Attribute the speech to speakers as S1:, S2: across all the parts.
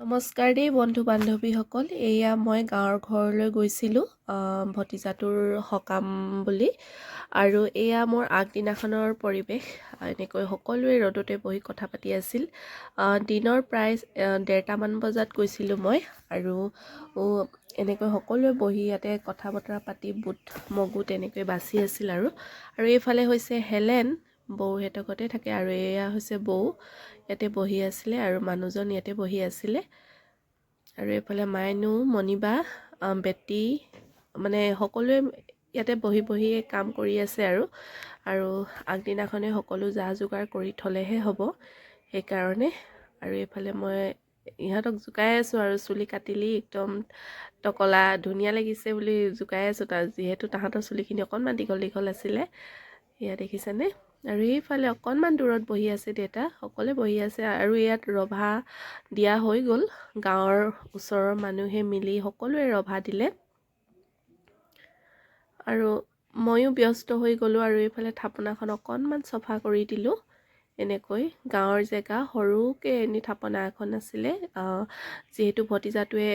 S1: নমস্কাৰ দেই বন্ধু বান্ধৱীসকল এয়া মই গাঁৱৰ ঘৰলৈ গৈছিলোঁ ভতিজাটোৰ সকাম বুলি। আৰু এয়া মোৰ আগদিনাখনৰ পৰিৱেশ। এনেকৈ সকলোৱে ৰ'দতে বহি কথা পাতি আছিল। দিনৰ প্ৰায় ডেৰটামান বজাত গৈছিলোঁ মই। আৰু এনেকৈ সকলোৱে বহি ইয়াতে কথা বতৰা পাতি বুট মগু তেনেকৈ বাচি আছিল আৰু। আৰু এইফালে হৈছে হেলেন। বৌহেঁতকতে থাকে আৰু এয়া হৈছে বৌ। ইয়াতে বহি আছিলে আৰু মানুহজন ইয়াতে বহি আছিলে। আৰু এইফালে মাইনু মণিবা বেটী মানে সকলোৱে ইয়াতে বহি বহি কাম কৰি আছে আৰু। আৰু আগদিনাখনে সকলো যা যোগাৰ কৰি থ'লেহে হ'ব সেইকাৰণে। আৰু এইফালে মই ইহঁতক জোকাই আছোঁ আৰু চুলি কাটিলি একদম টকলা ধুনীয়া লাগিছে বুলি জোকাই আছোঁ তাৰ যিহেতু তাহাঁতৰ চুলিখিনি অকণমান দীঘল দীঘল আছিলে। সেয়া দেখিছেনে? আৰু এইফালে অকণমান দূৰত বহি আছে দেউতা সকলোৱে বহি আছে আৰু ইয়াত ৰভা দিয়া হৈ গ'ল। গাঁৱৰ ওচৰৰ মানুহে মিলি সকলোৱে ৰভা দিলে। আৰু ময়ো ব্যস্ত হৈ গ'লোঁ আৰু এইফালে থাপনাখন অকণমান চফা কৰি দিলোঁ। এনেকৈ গাঁৱৰ জেগা সৰুকৈ এনে থাপনা এখন আছিলে। যিহেতু ভতিজাটোৱে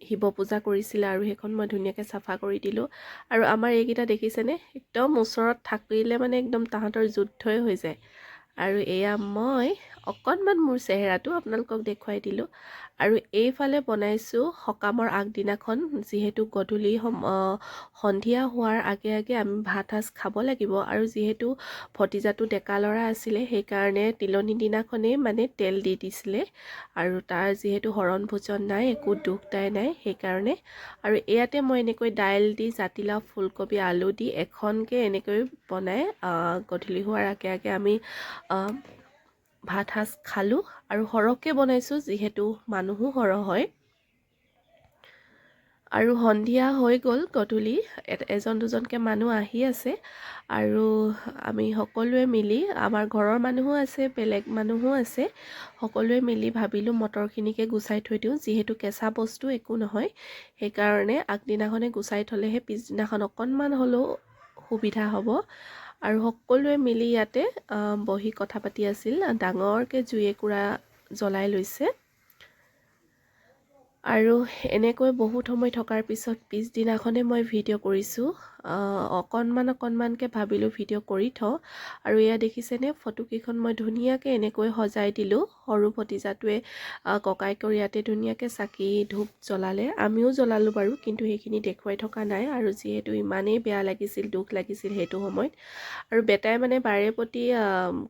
S1: শিৱ পূজা কৰিছিলে আৰু সেইখন মই ধুনীয়াকৈ চাফা কৰি দিলোঁ। আৰু আমাৰ এইকেইটা দেখিছেনে? একদম ওচৰত থাকিলে মানে একদম তাহাঁতৰ যুদ্ধই হৈ যায়। আৰু এয়া মই অকণমান মোৰ চেহেৰাটো আপোনালোকক দেখুৱাই দিলোঁ। আৰু এইফালে বনাইছোঁ সকামৰ আগদিনাখন যিহেতু গধূলি সন্ধিয়া হোৱাৰ আগে আগে আমি ভাত সাজ খাব লাগিব। আৰু যিহেতু ভতিজাটো ডেকা ল'ৰা আছিলে সেইকাৰণে তিলনি দিনাখনেই মানে তেল দি দিছিলে। আৰু তাৰ যিহেতু শৰণ ভোজন নাই একো দুখ দাই নাই সেইকাৰণে। আৰু ইয়াতে মই এনেকৈ দাইল দি জাতিলাও ফুলকবি আলু দি এখনকৈ এনেকৈ বনাই গধূলি হোৱাৰ আগে আগে আমি ভাত সাজ খালোঁ আৰু সৰহকৈ বনাইছোঁ যিহেতু মানুহো সৰহ হয়। আৰু সন্ধিয়া হৈ গ'ল গধূলি এজন দুজনকৈ মানুহ আহি আছে আৰু আমি সকলোৱে মিলি আমাৰ ঘৰৰ মানুহো আছে বেলেগ মানুহো আছে সকলোৱে মিলি ভাবিলোঁ মটৰখিনিকে গুচাই থৈ দিওঁ যিহেতু কেঁচা বস্তু একো নহয়। সেইকাৰণে আগদিনাখনে গুচাই থ'লেহে পিছদিনাখন অকণমান হ'লেও সুবিধা হ'ব। আৰু সকলোৱে মিলি ইয়াতে বহি কথা পাতি আছিল। ডাঙৰকৈ জুই একুৰা জ্বলাই লৈছে। আৰু এনেকৈ বহুত সময় থকাৰ পিছত পিছদিনাখনে মই ভিডিঅ' কৰিছোঁ। অকণমান অকণমানকৈ ভাবিলোঁ ভিডিঅ' কৰি থওঁ। আৰু এয়া দেখিছেনে? ফটোকেইখন মই ধুনীয়াকৈ এনেকৈ সজাই দিলোঁ। সৰু ভতিজাটোৱে ককাইকৰ ইয়াতে ধুনীয়াকৈ চাকি ধূপ জ্বলালে। আমিও জ্বলালোঁ বাৰু কিন্তু সেইখিনি দেখুৱাই থকা নাই। আৰু যিহেতু ইমানেই বেয়া লাগিছিল দুখ লাগিছিল সেইটো সময়ত। আৰু বেটাই মানে বাৰে প্ৰতি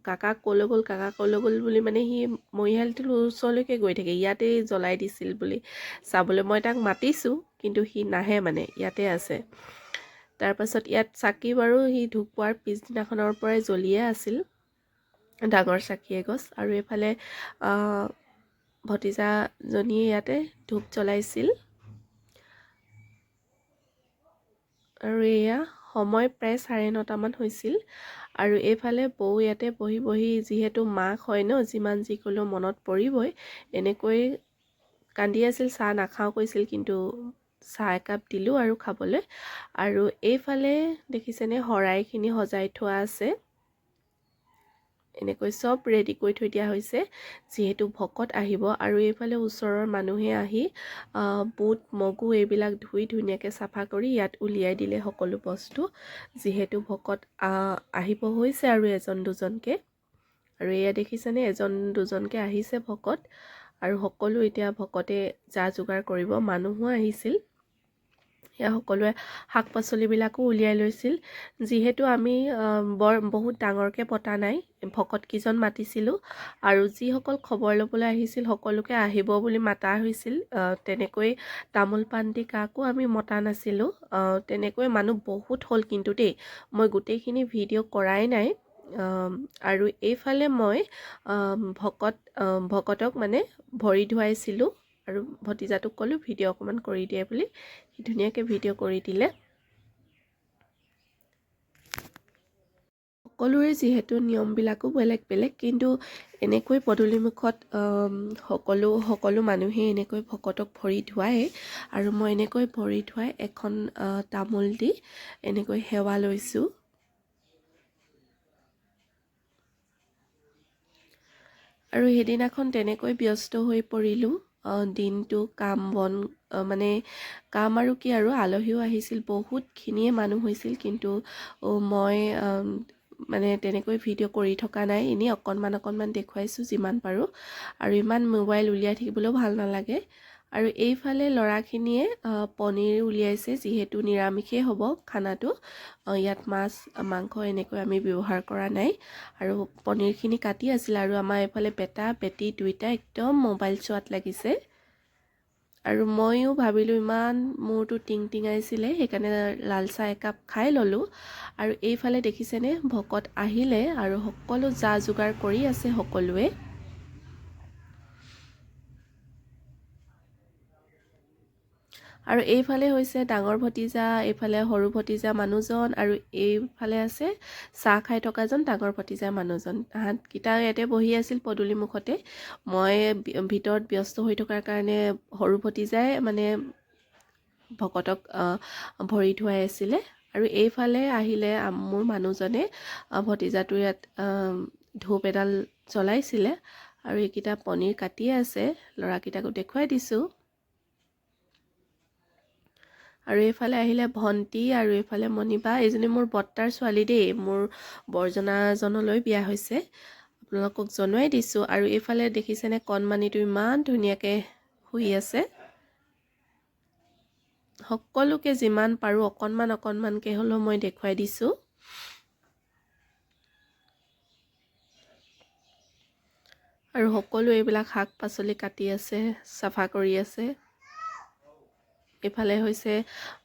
S1: কাকাক ক'লৈ গ'ল কাকাক ক'লৈ গ'ল বুলি মানে সি মৰিশালটোৰ ওচৰলৈকে গৈ থাকে। ইয়াতেই জ্বলাই দিছিল বুলি চাবলৈ মই তাক মাতিছোঁ কিন্তু সি নাহে মানে ইয়াতে আছে। তাৰপাছত ইয়াত চাকি বাৰু সি ধূপ পোৱাৰ পিছদিনাখনৰ পৰাই জ্বলিয়ে আছিল ডাঙৰ চাকি এগছ। আৰু এইফালে ভতিজাজনীয়ে ইয়াতে ধূপ জ্বলাইছিল। আৰু এয়া সময় প্ৰায় চাৰে নটামান হৈছিল। আৰু এইফালে বৌ ইয়াতে বহি বহি যিহেতু মাক হয় ন যিমান যি ক'লেও মনত পৰিবই। এনেকৈ কান্দি আছিল চাহ নাখাওঁ কৈছিল কিন্তু চাহ একাপ দিলোঁ আৰু খাবলৈ। আৰু এইফালে দেখিছেনে শৰাইখিনি সজাই থোৱা আছে। এনেকৈ চব ৰেডি কৰি থৈ দিয়া হৈছে যিহেতু ভকত আহিব। আৰু এইফালে ওচৰৰ মানুহে আহি বুট মগু এইবিলাক ধুই ধুনীয়াকৈ চাফা কৰি ইয়াত উলিয়াই দিলে সকলো বস্তু। যিহেতু ভকত আহিব হৈছে আৰু এজন দুজনকৈ। আৰু এয়া দেখিছেনে এজন দুজনকৈ আহিছে ভকত। আৰু সকলো এতিয়া ভকতে যা যোগাৰ কৰিব মানুহো আহিছিল। সেয়া সকলোৱে শাক পাচলিবিলাকো উলিয়াই লৈছিল। যিহেতু আমি বৰ বহুত ডাঙৰকৈ পতা নাই ভকতকেইজন মাতিছিলোঁ আৰু যিসকল খবৰ ল'বলৈ আহিছিল সকলোকে আহিব বুলি মাতা হৈছিল। তেনেকৈ তামোল পাণ দি কাকো আমি মতা নাছিলোঁ। তেনেকৈ মানুহ বহুত হ'ল কিন্তু দেই। মই গোটেইখিনি ভিডিঅ' কৰাই নাই। আৰু এইফালে মই ভকত ভকতক মানে ভৰি ধুৱাইছিলোঁ। আৰু ভতিজাটোক ক'লোঁ ভিডিঅ' অকণমান কৰি দিয়ে বুলি। সি ধুনীয়াকৈ ভিডিঅ' কৰি দিলে। সকলোৰে যিহেতু নিয়মবিলাকো বেলেগ বেলেগ কিন্তু এনেকৈ পদূলিমুখত সকলো সকলো মানুহে এনেকৈ ভকতক ভৰি ধুৱায় আৰু মই এনেকৈ ভৰি ধুৱাই এখন তামোল দি এনেকৈ সেৱা লৈছোঁ। আৰু সেইদিনাখন তেনেকৈ ব্যস্ত হৈ পৰিলোঁ। দিনটো কাম বন মানে কাম আৰু কি আৰু আলহীও আহিছিল বহুতখিনিয়ে মানুহ হৈছিল কিন্তু মই মানে তেনেকৈ ভিডিঅ' কৰি থকা নাই এনেই অকণমান অকণমান দেখুৱাইছোঁ যিমান পাৰোঁ আৰু ইমান মোবাইল উলিয়াই থাকিবলৈও ভাল নালাগে আৰু এইফালে ল'ৰাখিনিয়ে পনীৰ উলিয়াইছে, যিহেতু নিৰামিষেই হ'ব খানাটো। ইয়াত মাছ, মাংস এনেকৈ আমি ব্যৱহাৰ কৰা নাই। আৰু পনীৰখিনি কাটি আছিল আৰু আমাৰ এইফালে বেটা বেটি দুইটা একদম মোবাইল চোৱাত লাগিছে। আৰু ময়ো ভাবিলোঁ, ইমান মূৰটো টিং টিঙাইছিলে সেইকাৰণে লাল চাহ একাপ খাই ল'লোঁ। আৰু এইফালে দেখিছেনে, ভকত আহিলে আৰু সকলো যা যোগাৰ কৰি আছে সকলোৱে। আৰু এইফালে হৈছে ডাঙৰ ভতিজা এইফালে সৰু ভতিজা মানুহজন আৰু এইফালে আছে চাহ খাই থকাজন ডাঙৰ ভতিজা মানুহজন। তাহাঁতকেইটা ইয়াতে বহি আছিল পদূলি মুখতে। মই ভিতৰত ব্যস্ত হৈ থকাৰ কাৰণে সৰু ভতিজাই মানে ভকতক ভৰি ধুৱাই আছিলে। আৰু এইফালে আহিলে মোৰ মানুহজনে আহ, ভতিজাটোৰ ইয়াত ধূপ এডাল জ্বলাইছিলে। আৰু এইকেইটা পনীৰ কাটিয়ে আছে। ল'ৰাকেইটাকো দেখুৱাই দিছোঁ। আৰু এইফালে আহিলে ভণ্টি আৰু এইফালে মণিবা। এইজনী মোৰ বৰ্তাৰ ছোৱালী দেই মোৰ বৰজনাজনলৈ বিয়া হৈছে। আপোনালোকক জনোৱাই দিছোঁ। আৰু এইফালে দেখিছেনে কণমানিটো ইমান ধুনীয়াকৈ শুই আছে। সকলোকে যিমান পাৰোঁ অকণমান অকণমানকৈ হ'লেও মই দেখুৱাই দিছোঁ। আৰু সকলো এইবিলাক শাক পাচলি কাটি আছে চাফা কৰি আছে। এইফালে হৈছে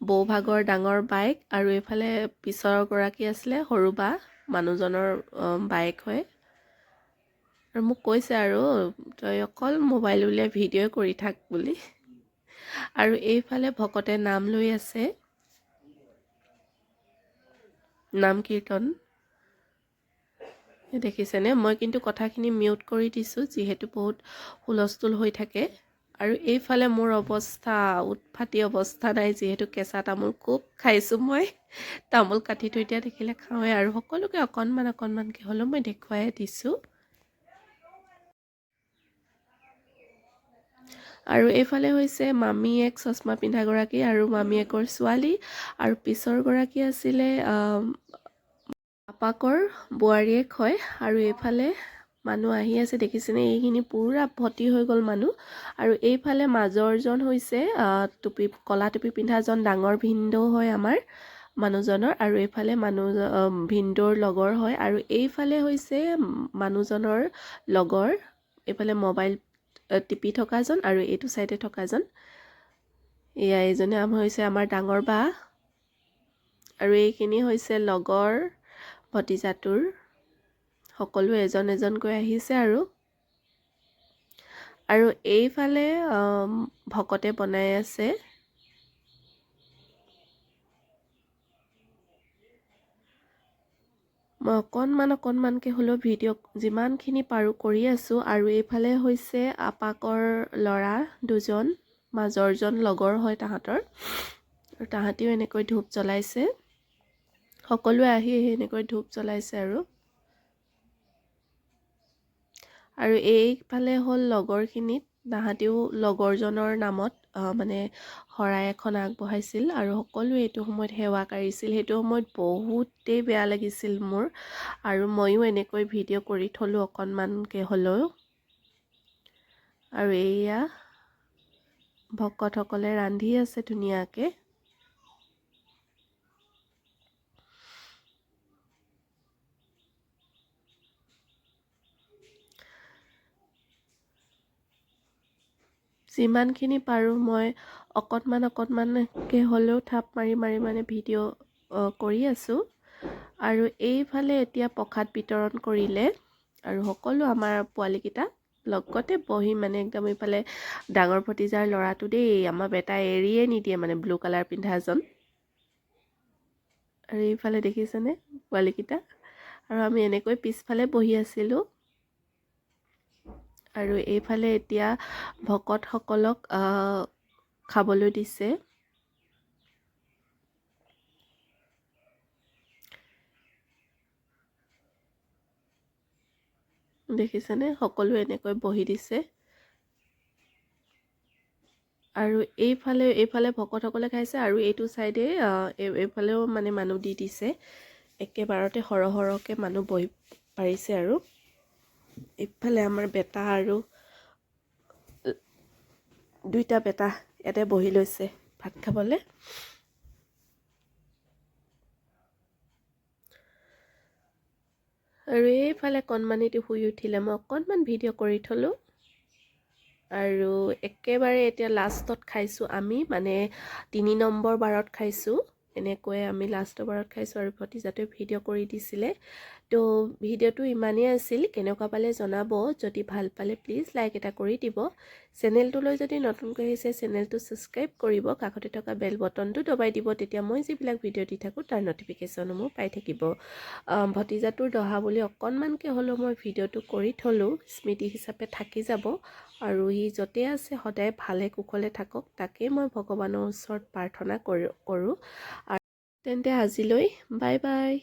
S1: বৌভাগৰ ডাঙৰ বাইক আৰু এইফালে পিছৰ গৰাকী আছিলে সৰু বা মানুহজনৰ বাইক হয়। আৰু মোক কৈছে আৰু তই অকল মোবাইল উলিয়াই ভিডিঅ' কৰি থাক বুলি। আৰু এইফালে ভকতে নাম লৈ আছে। নাম কীৰ্তন। দেখিছেনে? মই কিন্তু কথাখিনি মিউট কৰি দিছোঁ যিহেতু বহুত হুলস্থুল হৈ থাকে। আৰু এইফালে মোৰ অৱস্থা উৎপাতি অৱস্থা নাই যিহেতু কেঁচা তামোল খুব খাইছোঁ মই। তামোল কাটি থৈ দিয়া দেখিলে খাওঁৱে আৰু সকলোকে অকণমান অকণমানকৈ হ'লেও মই দেখুৱাই দিছোঁ। আৰু এইফালে হৈছে মামীয়েক চশমা পিন্ধাগৰাকী আৰু মামীয়েকৰ ছোৱালী। আৰু পিছৰগৰাকী আছিলে আম, আপাকৰ বোৱাৰীয়েক হয়। আৰু এইফালে মানুহ আহি আছে দেখিছেনে? এইখিনি পূৰা ভৰ্তি হৈ গ'ল মানুহ। আৰু এইফালে মাজৰজন হৈছে টুপি কলা টুপি পিন্ধাজন ডাঙৰ ভিনদেউ হয় আমাৰ মানুহজনৰ আৰু এইফালে মানুহ ভিনদেউৰ লগৰ হয়। আৰু এইফালে হৈছে মানুহজনৰ লগৰ এইফালে মোবাইল টিপি থকাজন আৰু এইটো চাইডে থকাজন এয়া এইজনে হৈছে আমাৰ ডাঙৰ বা। আৰু এইখিনি হৈছে লগৰ ভতিজাটোৰ সকলো এজন এজনকৈ আহিছে আৰু। আৰু এইফালে ভকতে বনাই আছে। মই অকণমান অকণমানকৈ হ'লেও ভিডিঅ' যিমানখিনি পাৰোঁ কৰি আছোঁ। আৰু এইফালে হৈছে আপাকৰ ল'ৰা দুজন মাজৰজন লগৰ হয় তাহাঁতৰ। আৰু তাহাঁতিও এনেকৈ ধূপ জ্বলাইছে। সকলোৱে আহি এনেকৈ ধূপ জ্বলাইছে আৰু। আৰু এইফালে হ'ল লগৰখিনিত তাহাঁতিও লগৰজনৰ নামত মানে শৰাই এখন আগবঢ়াইছিল আৰু সকলোৱে এইটো সময়ত সেৱা কাঢ়িছিল। সেইটো সময়ত বহুতেই বেয়া লাগিছিল মোৰ আৰু ময়ো এনেকৈ ভিডিঅ' কৰি থ'লোঁ অকণমানকৈ হ'লেও। আৰু এইয়া ভকতসকলে ৰান্ধি আছে ধুনীয়াকৈ। যিমানখিনি পাৰোঁ মই অকণমান অকণমানকৈ হ'লেও থাপ মাৰি মাৰি মানে ভিডিঅ' কৰি আছোঁ। আৰু এইফালে এতিয়া প্ৰসাদ বিতৰণ কৰিলে আৰু সকলো আমাৰ পোৱালীকেইটা লগতে বহি মানে একদম এইফালে ডাঙৰ ভতিজাৰ ল'ৰাটো দেই আমাৰ বেটাই এৰিয়ে নিদিয়ে মানে ব্লু কালাৰ পিন্ধাজন আৰু এইফালে দেখিছেনে পোৱালীকেইটা? আৰু আমি এনেকৈ পিছফালে বহি আছিলোঁ। আৰু এইফালে এতিয়া ভকতসকলক খাবলৈ দিছে। দেখিছেনে? সকলোৱে এনেকৈ বহি দিছে। আৰু এইফালে এইফালে ভকতসকলে খাইছে আৰু এইটো চাইডে এইফালেও মানে মানুহ দি দিছে। একেবাৰতে সৰহ সৰহকৈ মানুহ বহি পাৰিছে আৰু। এইফালে আমাৰ বেটা আৰু, দুইটা বেটা ইয়াতে বহি লৈছে ভাত খাবলৈ। আৰু এইফালে কণমানিটো শুই উঠিলে, মই অকণমান ভিডিঅ' কৰি থলোঁ। আৰু একেবাৰে এতিয়া লাষ্টত খাইছোঁ আমি মানে তিনি নম্বৰ বাৰত খাইছোঁ এনেকৈ আমি লাষ্টৰ বাৰত খাইছোঁ আৰু ভতিজাটোৱে ভিডিঅ' কৰি দিছিলে। তো ভিডিঅ'টো ইমানেই আছিল, কেনেকুৱা পালে জনাব, যদি ভালো পালে প্লিজ লাইক এটা কৰি দিব। চেনেলটোলৈ যদি নতুনকৈ আহিছে, চেনেলটো ছাবস্ক্ৰাইব কৰিব, কাষতে থকা বেল বটনটো দবাই দিব, তেতিয়া মই যিবিলাক ভিডিঅ' দি থাকোঁ, তাৰ ন'টিফিকেশ্যনসমূহ পাই থাকিব। ভতিজাটোৰ দহা বুলি অকণমানকৈ হ'লেও মই ভিডিঅ'টো কৰি থ'লোঁ, স্মৃতি হিচাপে থাকি যাব। আৰু সি য'তে আছে, সদায় ভালে কুশলে থাকক তাকেই মই ভগৱানৰ ওচৰত প্ৰাৰ্থনা কৰোঁ কৰোঁ। তেন্তে আজিলৈ বাই বাই